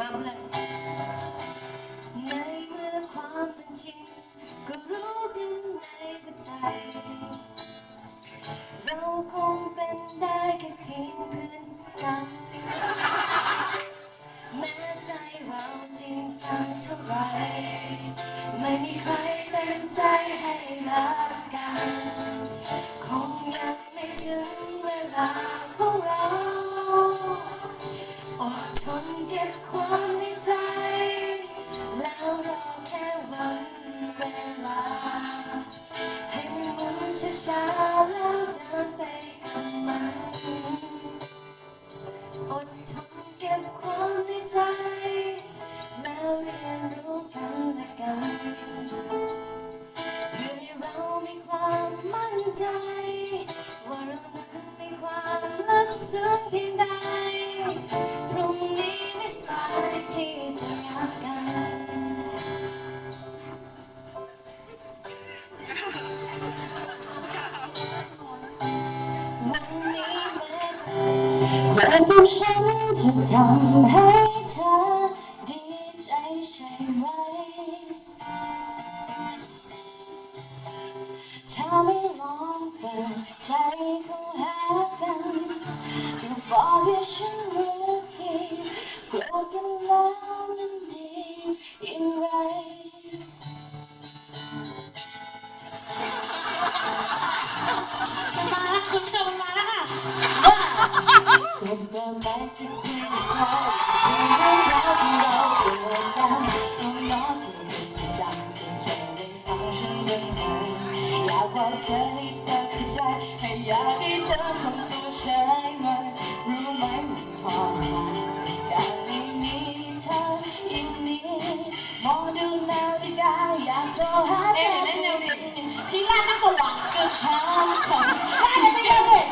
มากเพื่อนในเมื่อความเป็นจริงก็รู้กันในหัวใจ เราคงเป็นได้แค่เพียงเพื่อนกัน แม้ใจเราจริงจังเท่าไรไม่มีใครเต็มใจให้รักกัน คงยังไม่ถึงเวลาของเรา หมุนช้าแล้วเดินไปกับมันอดทนเก็บความในใจแล้วเรียนรู้กันและกันเพื่อให้เรามีความมั่นใจ ว่าเรานั้นมีความลึกซึ้งเพียงใดพรุ่งนี้ไม่สายที่จะรักกัน ความที่ฉันจะทำให้เธอดีใจใช่ไหม ถ้าไม่ลองเปิดใจเข้าหากันก็บอกให้ฉันรู้ทีกลัวกันแล้วมันดีอย่างไรมาคุณผู้ชม มันมาแล้วค่ะก็เบลไปที่คุยกับเธอเรื่องราวที่เราเกิดกันต้องรอเธอจำจนเธอได้ฟังฉันบ้างไหมอยากบอกเธอให้เธอเข้าใจให้อยากให้เธอทำตัวใช่ไหมรู้ไหมมันทรมานการไม่มีเธออย่างนี้มองดูนาฬิกาอยากโทรหาเธเอ๊ะอเดี๋ยวเล่นเร็วดิพี่ลาดนั่งตัวหวังจะถามคำได้ไม่ได้เลย